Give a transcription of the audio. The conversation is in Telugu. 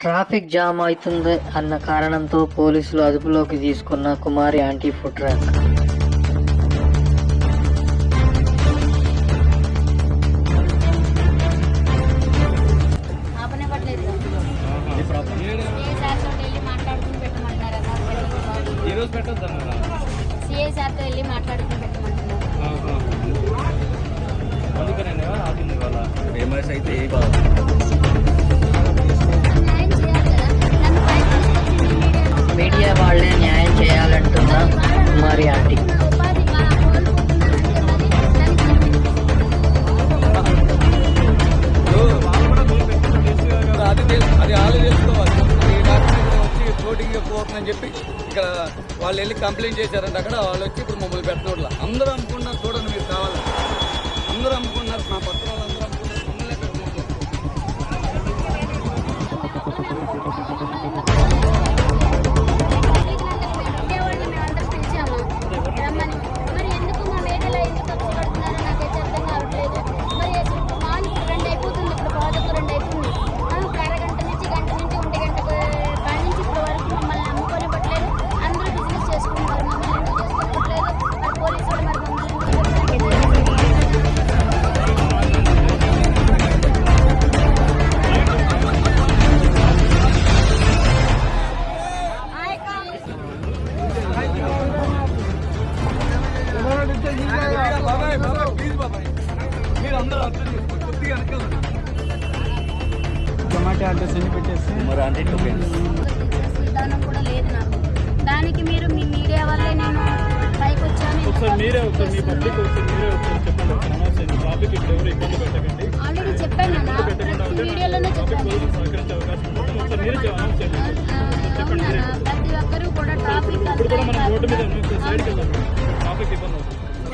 ట్రాఫిక్ జామ్ అవుతుంది అన్న కారణంతో పోలీసులు అదుపులోకి తీసుకున్న Kumari aunty food track. C సార్తో వెళ్ళి మాట్లాడుకుని పెట్టమంటున్నారు అది ఆలు అది ఈ డాక్టర్ వచ్చి ఓటింగ్ పోతుందని చెప్పి ఇక్కడ వాళ్ళు వెళ్ళి కంప్లైంట్ చేశారంట అక్కడ. వాళ్ళు వచ్చి ఇప్పుడు మమ్మల్ని పెట్టినోట్ల అందరూ అనుకున్నా చూడండి టొమాటో అడ్రస్ అన్ని పెట్టేసి. మరి అంటే విధానం కూడా లేదు నాకు. దానికి మీరు మీ మీడియా వల్లే నేను పైకి వచ్చాను. ఒకసారి మీరే ఒకసారి మీ పబ్లిక్ ఒకసారి మీరే ఒకసారి చెప్పండి. ట్రాఫిక్ ఇప్పుడు ఎవరు ఇబ్బంది పెట్టకండి. ఆల్రెడీ చెప్పాను అన్న ప్రతి వీడియోలోనే చెప్పాను. సహకరించే అవకాశం ఉంటుంది. ఒకసారి మీరే అనౌన్స్ చేయండి అవునన్నా ప్రతి ఒక్కరూ కూడా ట్రాఫిక్ ఇప్పుడు కూడా మనం రోడ్డు మీద సైడ్కి వెళ్దాం. ట్రాఫిక్ ఇబ్బంది అవుతుంది.